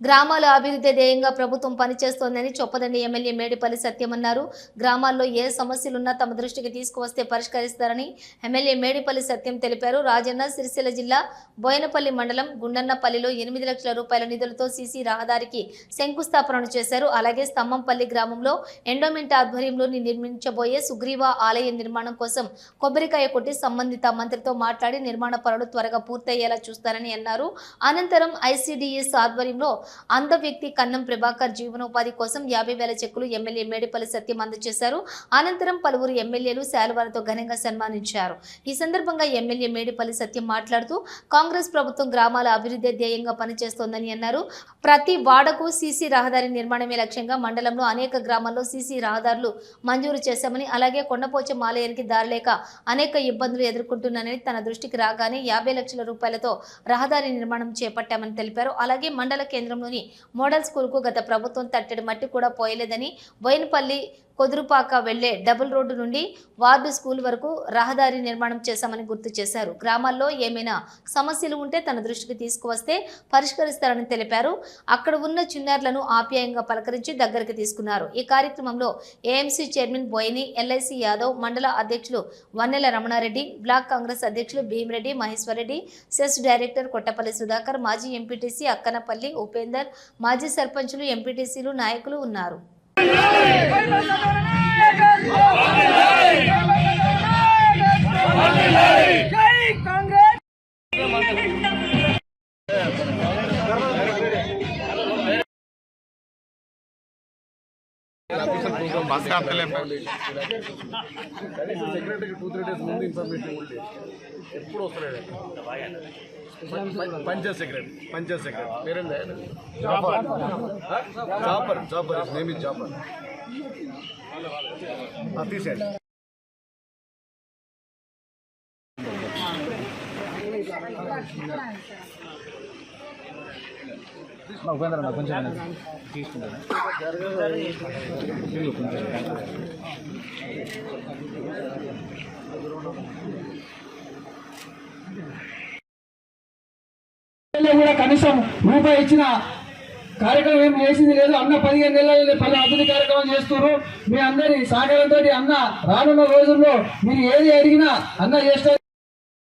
గ్రామాల అభివృద్ధి ధ్యేయంగా ప్రభుత్వం పనిచేస్తోందని చొప్పదండి ఎమ్మెల్యే మేడిపల్లి సత్యం అన్నారు. గ్రామాల్లో ఏ సమస్యలున్నా తమ దృష్టికి తీసుకువస్తే పరిష్కరిస్తారని ఎమ్మెల్యే మేడిపల్లి సత్యం తెలిపారు. రాజన్న సిరిసిల్ల జిల్లా బోయనపల్లి మండలం గుండన్నపల్లిలో ఎనిమిది లక్షల రూపాయల నిధులతో సీసీ రహదారికి శంకుస్థాపన చేశారు. అలాగే స్తంభంపల్లి గ్రామంలో ఎండోమెంట్ ఆధ్వర్యంలోని నిర్మించబోయే సుగ్రీవ ఆలయ నిర్మాణం కోసం కొబ్బరికాయ కొట్టి సంబంధిత మంత్రితో మాట్లాడి నిర్మాణ పనులు త్వరగా పూర్తయ్యేలా చూస్తారని అన్నారు. అనంతరం ఐసీడీఎస్ ఆధ్వర్యంలో అంధ వ్యక్తి కన్నం ప్రభాకర్ జీవనోపాధి కోసం యాభై వేల చెక్కులు ఎమ్మెల్యే మేడిపల్లి సత్యం అందజేశారు. అనంతరం పలువురు ఎమ్మెల్యేలు శాలువాలతో ఘనంగా సన్మానించారు. ఈ సందర్భంగా ఎమ్మెల్యే మేడిపల్లి సత్యం మాట్లాడుతూ కాంగ్రెస్ ప్రభుత్వం గ్రామాల అభివృద్ధి ధ్యేయంగా పనిచేస్తోందని అన్నారు. ప్రతి వాడకు సీసీ రహదారి నిర్మాణమే లక్ష్యంగా మండలంలో అనేక గ్రామాల్లో సీసీ రహదారులు మంజూరు చేశామని అలాగే కొండపోచం ఆలయానికి దారి లేక అనేక ఇబ్బందులు ఎదుర్కొంటున్నానని తన దృష్టికి రాగానే యాభై లక్షల రూపాయలతో రహదారి నిర్మాణం చేపట్టామని తెలిపారు. అలాగే మండల కేంద్రం కేంద్రంలోని మోడల్ స్కూల్కు గత ప్రభుత్వం తట్టడి మట్టి కూడా పోయలేదని బోయినపల్లి కొదురుపాక వెళ్ళే డబుల్ రోడ్డు నుండి వార్డు స్కూల్ వరకు రహదారి నిర్మాణం చేశామని గుర్తు చేశారు. గ్రామాల్లో ఏమైనా సమస్యలు ఉంటే తన దృష్టికి తీసుకువస్తే పరిష్కరిస్తారని తెలిపారు. అక్కడ ఉన్న చిన్నారులను ఆప్యాయంగా పలకరించి దగ్గరికి తీసుకున్నారు. ఈ కార్యక్రమంలో AMC chairman Boini LIC Yadav మండల అధ్యక్షులు వన్నెల రమణారెడ్డి బ్లాక్ కాంగ్రెస్ అధ్యక్షులు భీమిరెడ్డి మహేశ్వరరెడ్డి సెస్ డైరెక్టర్ కొట్టపల్లి సుధాకర్ మాజీ ఎంపీటీసీ అక్కనపల్లి ఉపేందర్ మాజీ సర్పంచులు ఎంపీటీసీలు నాయకులు ఉన్నారు. జై బస్ ఆపలేం సెక్రటరీకి టూ త్రీ డేస్ ముందు ఇన్ఫర్మేషన్ ఉండే ఎప్పుడు వస్తున్నాడు Panchayat secretary panchayat secretary పేరేందా Jafar Jafar Jafar name is Jafar తీసేయండి ఎమ్మెల్యే కూడా కనీసం రూపాయి ఇచ్చిన కార్యక్రమం ఏం చేసింది లేదు. అన్న పదిహేను నెలలు పలు అభివృద్ధి కార్యక్రమం చేస్తున్నారు. మీ అందరి సహకారంతో అన్న రానున్న రోజుల్లో మీరు ఏది అడిగినా అన్న చేస్తారు.